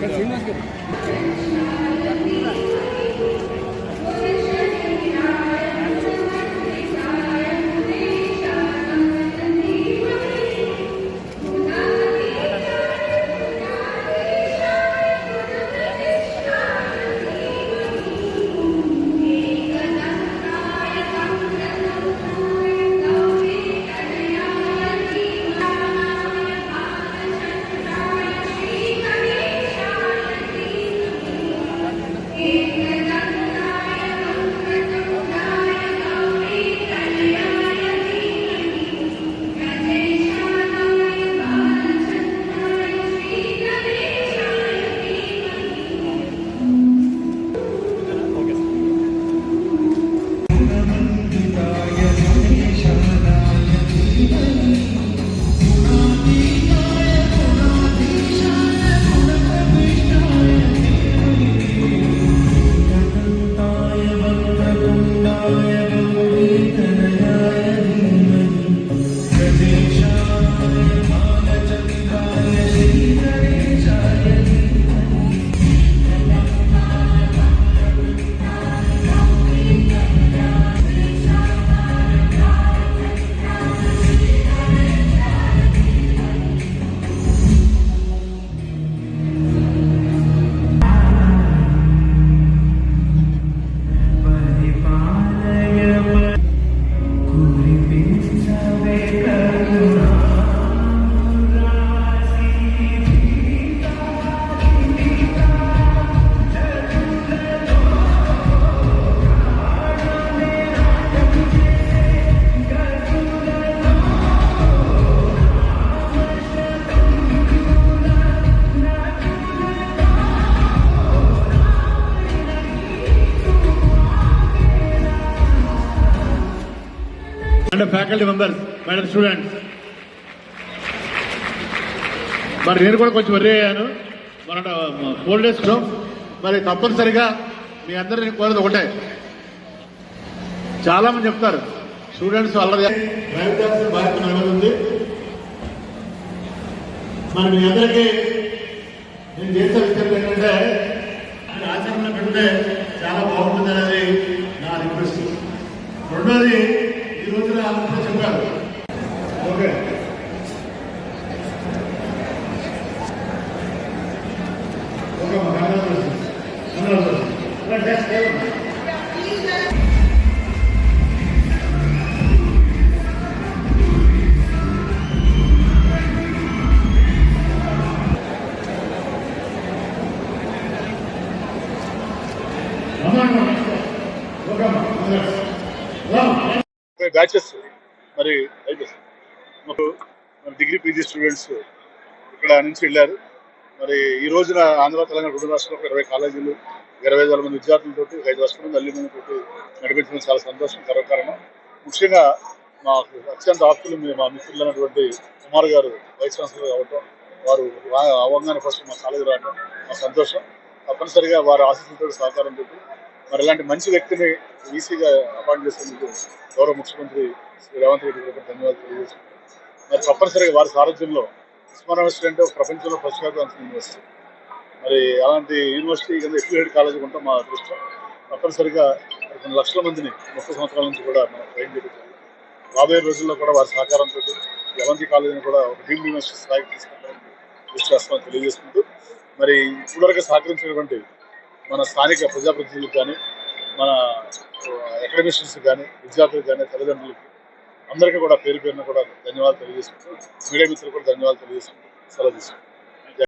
いや、すみません。and faculty members madam students మరి నేను కూడా కొంచెం వర్రీ అయ్యాను. మన ఫోర్ డేస్లో మరి తప్పనిసరిగా మీ అందరినీ కోరేది ఒకటే. చాలా మంది చెప్తారు స్టూడెంట్స్ అల్లరి బాధ్యత ఉంది మరి మీ అందరికీ నేను చేసే విషయం ఏంటంటే ఓకే ఓకే మా కంగ్రాచులేషన్స్ కంగ్రాచులేషన్స్ బ్యాచెస్ మరి బ్యాచెస్ మాకు మన డిగ్రీ పీజీ స్టూడెంట్స్ ఇక్కడ నుంచి వెళ్ళారు. మరి ఈ రోజున ఆంధ్ర తెలంగాణ రెండు రాష్ట్రాల్లో ఇరవై కాలేజీలు ఇరవై వేల మంది విద్యార్థులతో ఐదు లక్షల మంది అల్లి మంది తోటి నడిపించడం చాలా సంతోషం గర్వకారణం ముఖ్యంగా మాకు అత్యంత ఆప్తులు మీ- మా మిత్రులైనటువంటి కుమార్ గారు వైస్ ఛాన్సలర్ అవ్వటం వారు అవగాహన ఫస్ట్ మా కాలేజీ రావడం మా సంతోషం. తప్పనిసరిగా వారి ఆశీస్సులతో సహకారంతో మరి ఇలాంటి మంచి వ్యక్తిని ఈసీగా అపాయింట్ చేసేందుకు గౌరవ ముఖ్యమంత్రి శ్రీ రేవంత్ రెడ్డి గారికి ధన్యవాదాలు తెలియజేస్తున్నాను. మరి తప్పనిసరిగా వారి సారథ్యంలో ఉస్మాన్ యూనివర్సిటీ అంటే ప్రపంచంలో ప్రతిష్టాత్మక యూనివర్సిటీ మరి అలాంటి యూనివర్సిటీ కింద ఎఫిలియేట్ కాలేజ్ ఉంటాం మా అదృష్టం. తప్పనిసరిగా కొన్ని లక్షల మందిని ముప్పై సంవత్సరాల నుంచి కూడా మనం ట్రైన్ జరుగుతుంది రాబోయే రోజుల్లో కూడా వారి సహకారంతో ఎవంతి కాలేజీని కూడా ఒక డ్రీమ్ యూనివర్సిటీ స్థాయికి తీసుకెళ్ళడానికి కృషి చేస్తామని తెలియజేసుకుంటూ మరి ఇప్పటివరకు సహకరించినటువంటి మన స్థానిక ప్రజాప్రతినిధులకు కానీ మన అకాడమిషియన్స్ కానీ విద్యార్థులకు కానీ తల్లిదండ్రులకి అందరికీ కూడా పేరు పేరున కూడా ధన్యవాదాలు తెలియజేసుకుంటూ మీడియా మిత్రులు కూడా ధన్యవాదాలు తెలియజేసుకుంటూ సెలవు తీసుకుంటాం